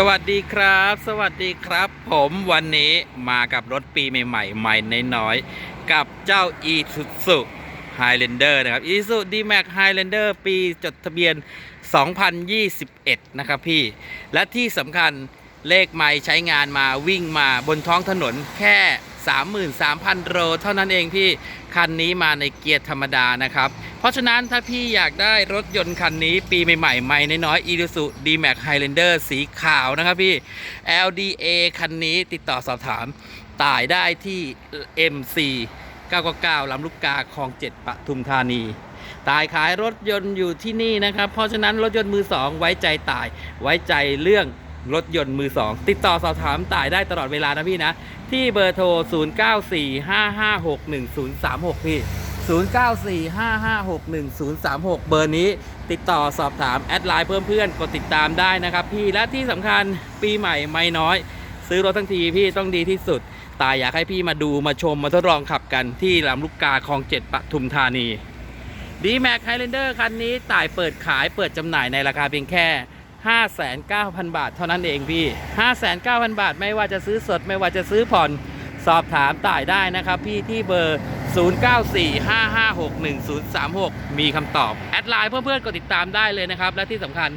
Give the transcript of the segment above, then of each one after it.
สวัสดีครับ สวัสดีครับ ผมวันนี้มากับรถปีใหม่ๆใหม่น้อยๆกับเจ้า e s u z u Highlander นะครับ e s u z u D-Max Highlander ปีจดทะเบียน 2021 นะครับพี่ และที่สำคัญเลขไม่ใช้งานมาวิ่งมาบนท้องถนนแค่ 33,000 โลเท่านั้นเองพี่ คันนี้มาในเกียร์ธรรมดานะครับ ราะฉะนั้นถ้าพี่อยากได้รถยนต์คันนี้ปีใหม่ๆใหม่น้อยๆ Isuzu D-Max Highlander สีขาวนะครับพี่ LDA คันนี้ติดต่อสอบถามต่ายได้ที่ MC 999ลำลูกกาคลอง 7ปทุมธานี ตายขายรถยนต์อยู่ที่นี่นะครับ เพราะฉะนั้นรถยนต์มือสองไว้ใจตาย ไว้ใจเรื่องรถยนต์มือสองติดต่อสอบถามตายได้ตลอดเวลานะพี่นะ ที่เบอร์โทร 0945561036 พี่ 0945561036 เบอร์นี้ติดต่อสอบถามแอดไลน์เพิ่มเพื่อนกดติดตามได้นะครับพี่และที่สำคัญปีใหม่ไม่น้อย ซื้อรถทั้งทีพี่ต้องดีที่สุด ตายอยากให้พี่มาดูมาชมมาทดลองขับกันที่ลำลูกกาคลองเจ็ดปทุมธานี d m a x Highlander คันนี้ต่ายเปิดขายเปิดจำหน่ายในราคาเพียงแค่ 59,000บาท เท่านั้นเองพี่ 59,000 บาท ไม่ว่าจะซื้อสดไม่ว่าจะซื้อผ่อนสอบถามต่ายได้นะครับพี่ที่เบอร์ 0945561036 มีคำตอบ แอดไลน์เพื่อนๆกดติดตามได้เลยนะครับ และที่สำคัญ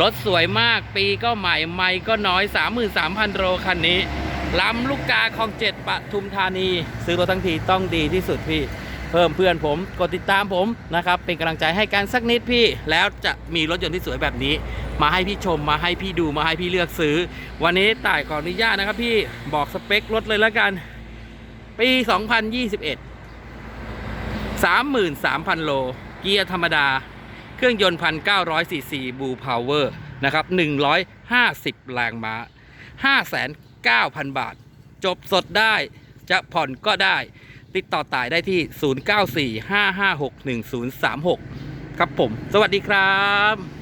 รถสวยมากปีก็ใหม่ไม่ก็น้อย 33,000 โลคันนี้ลำลูกกาคลองเจ็ดปทุมธานี ซื้อรถทั้งทีต้องดีที่สุดพี่ เพิ่มเพื่อนผม กดติดตามผมนะครับ เป็นกำลังใจให้กันสักนิดพี่ แล้วจะมีรถยนต์ที่สวยแบบนี้ มาให้พี่ชมมาให้พี่ดูมาให้พี่เลือกซื้อ วันนี้ต่ายขออนุญาตนะครับพี่บอกสเปครถเลยแล้วกัน ปี 2021 33,000 โล เกียร์ธรรมดา เครื่องยนต์ 1,900ซีซีบูพาวเวอร์นะครับ 150 แรงม้า 5,900 บาท จบสดได้จะผ่อนก็ได้ ติดต่อตายได้ที่ 0945561036 ครับผม สวัสดีครับ